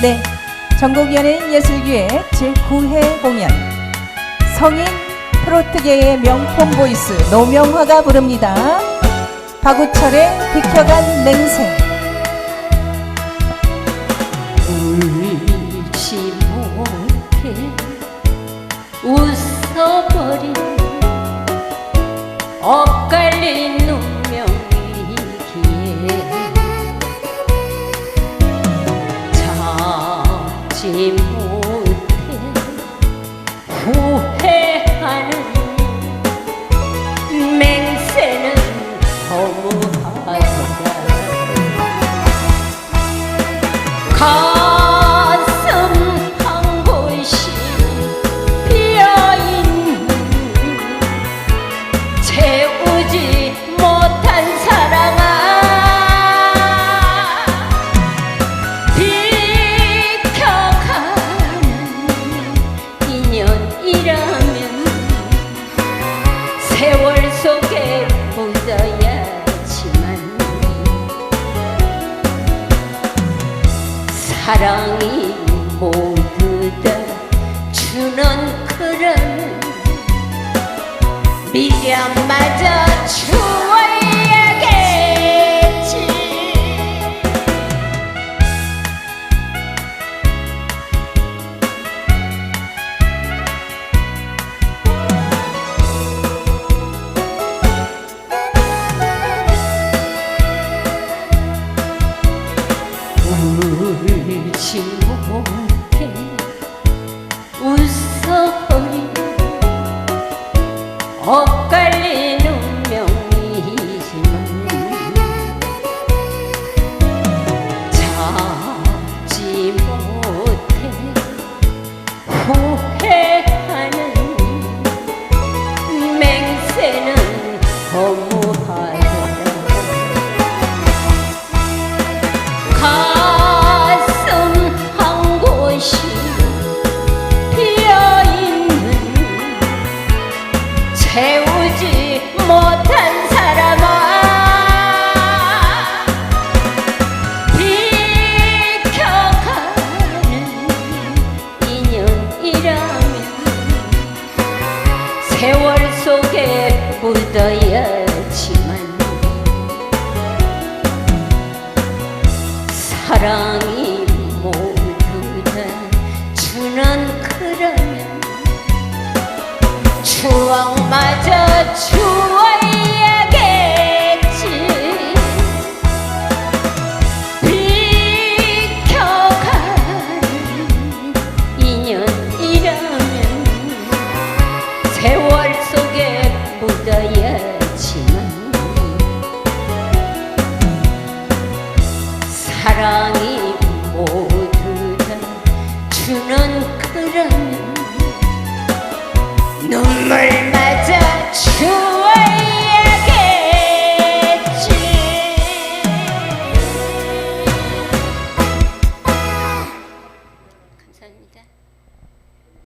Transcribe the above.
네, 전국연예인 예술기획 제9회 공연. 성인 트로트계의 명품 보이스 노명화가 부릅니다. 박우철의 비켜간 맹세. 울지 못해 웃어버린 엇갈린 운 五 사랑이 모두 다 주는 그런 미련마저 추워 울지 못해 웃어버린 사랑이 모두 다 주는 그런 눈물마저 추